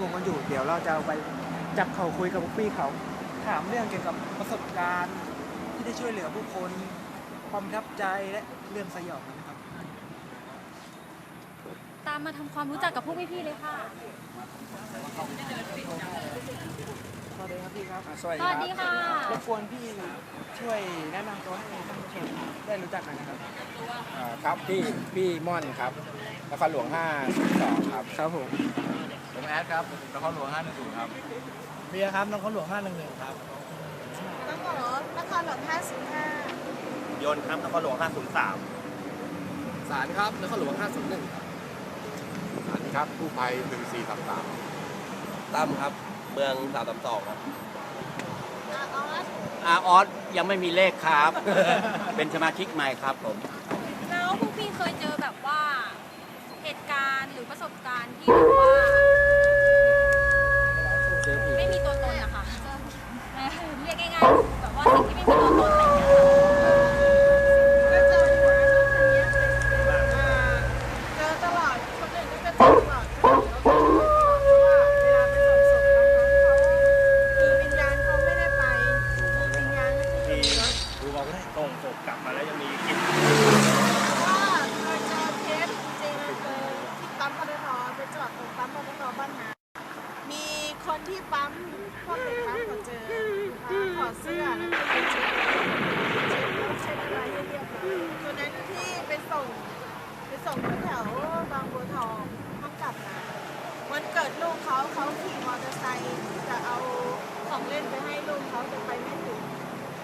งงกันอยู่ เดี๋ยวเราจะเอาไปจับเขาคุยกับพวกพี่เขา ถามเรื่องเกี่ยวกับประสบการณ์ที่ได้ช่วยเหลือผู้คนความประทับใจและเรื่องสยองนะครับ ตามมาทำความรู้จักกับพวกพี่ๆเลยค่ะ สวัสดีครับพี่ครับสวัสสวัสดีค่ะ รบกวนพี่ช่วยแนะนำตัวให้ท่านผู้ชมได้รู้จักหน่อยนะครับ อ่าครับพี่พี่ม่อนครับนครหลวง5 2ครับ ครับผม ผมแอดครับนครหลวง510ครับ เบียร์ครับน้องเขาหลวง511ครับน้องหมอนครหลวง505ยนต์ครับนครหลวง 503 สารครับนครหลวง501ครับสารครับกู้ภัย1433ตั้มครับเมือง332ครับอาออสอาออสยังไม่มีเลขครับ เป็นสมาชิกใหม่ครับผม แล้วพวกพี่เคยเจอแบบว่าเหตุการณ์หรือประสบการณ์ที่แบบว่า แถวบางบัวทองต้องกลับมาวันเกิดลูกเขาเขาขี่มอเตอร์ไซค์จะเอาของเล่นไปให้ลูกเขาจะไปไม่ถึง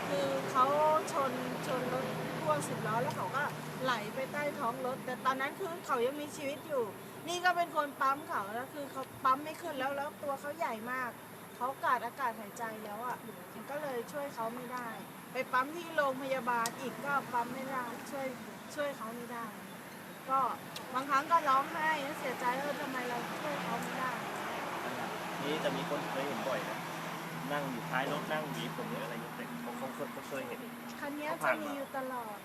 คือเขาชนชนรถพ่วงสิบล้อแล้วเขาก็ไหลไปใต้ท้องรถ แต่ตอนนั้นคือเขายังมีชีวิตอยู่ นี่ก็เป็นคนปั๊มเขาแล้วคือเขาปั๊มไม่ขึ้นแล้วแล้วตัวเขาใหญ่มากเขาขาดอากาศหายใจแล้วอะก็เลยช่วยเขาไม่ได้ ไปปั๊มที่โรงพยาบาลอีกก็ปั๊มไม่ได้ช่วยช่วยเขาไม่ได้ ก็บางครั้งก็ร้องไห้เสียใจเออทำไมเราช่วยเขาไม่ได้นี้จะมีคนเคยเห็นบ่อยนะนั่งอยู่ท้ายรถนั่งหวีผมหรืออะไรอย่างเงี้ยแต่เขาเขาเคยเขาเคยเห็น คันนี้จะมีอยู่ตลอด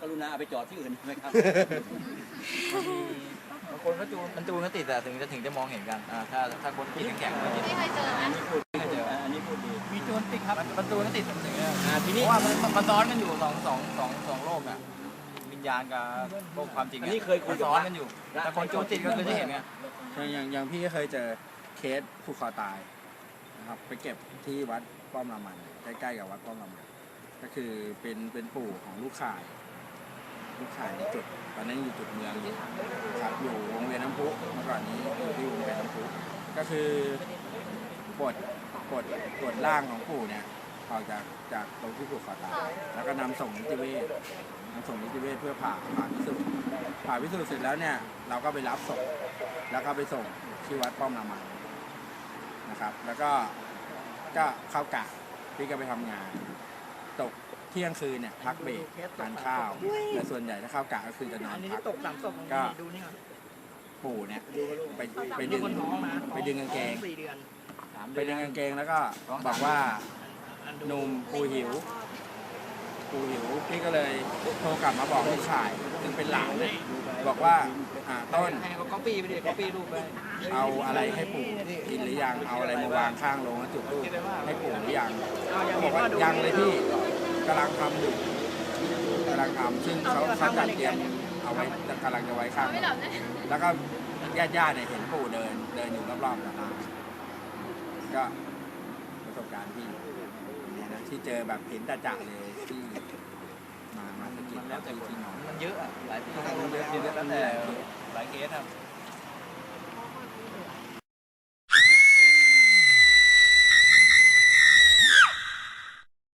กรุณาเอาไปจอดที่อื่นไหมครับบางคนก็จูนมันจูนก็ติดแต่ถึงจะถึงจะมองเห็นกันอ่าถ้าถ้าคนคิดแข็งๆมันจะพี่เคยเจอไหมไม่เจออันนี้พูดดีมีจูนติดครับมันจูนก็ติดถึงเนี่ยอ่าทีเพนี้ราะว่ามันมันซ้อนกันอยู่สองสองสองสองโลกอะวิ ญญาณกับโลกความจริงอันนี้เคยคุยมันกับ ซ้อนกันอยู่ แต่คนจูนติดก็คือจะเห็นไงอย่างอย่างอย่างพี่ก็เคยเจอเคสผูกคอตายนะครับไปเก็บที่วัดป้อมรามันใกล้ๆกับวัดป้อมรามัน ก็คือเป็นเป็นปู่ของลูกข่าย ลูกข่ายในจุดตอนนั้นอยู่จุดเมืองอยู่ครับอยู่วงเวียนน้ำพุเมื่อก่อนนี้อยู่ที่วงเวียนน้ำพุก็คือปลดปลดปลดร่างของปู่เนี่ย ออกจากจากตรงที่ผูกคอตายแล้วก็นำส่งนิติเวชนำส่งนิติเวชเพื่อผ่าผ่าพิสูจน์ผ่าพิสูจน์เสร็จแล้วเนี่ยเราก็ไปรับศพแล้วก็ไปส่งที่วัดป้อมรามันนะครับ แล้วก็ก็เข้ากะพี่ก็ไปทำงาน ตกเที่ยงคืนเนี่ยพักเบรกทานข้าวแต่ส่วนใหญ่ถ้าเข้ากะก็คือจะนออันนนี้พัที่กตกสามศพก็ดูนี่ครับปู่เนี่ยไปไปดูดึงคนท้องนะไปดึงกางเกงสี่เดือนไปดึงกางเกงแล้วก็บอกว่า หนุ่มปูหิวปูหิวพี่ก็เลยโทรกลับมาบอกลูกชายซึ่งเป็นหลานเลยบอกว่าอ่าต้นให้เขาก๊อปปี้ไปดิก๊อปปี้รูปไปเอาอะไรให้ปู่กินหรือยังเอาอะไรมาวางข้างโรงแล้วจุดธูปให้ปู่หรือยังเขาบอกว่ายังเลยพี่กำลังทำอยู่กำลังทำซึ่งเขาเขาจัดเตรียมเอาไว้กำลังจะไว้ข้างไม่หลับเลยแล้วก็ญาติญาติๆเนี่ยเห็นปู่เดิน เดินอยู่รอบๆศาลาก็ประสบการณ์ที่เนี่ยนะ ที่เจอแบบเห็นจ่าๆเลยที่มามาสะกิดมันแล้แล้ววแต่ที่คนที่นอนมันเยอะอะหลายที่เยอะเยอะแล้วแต่หลายเคสครับ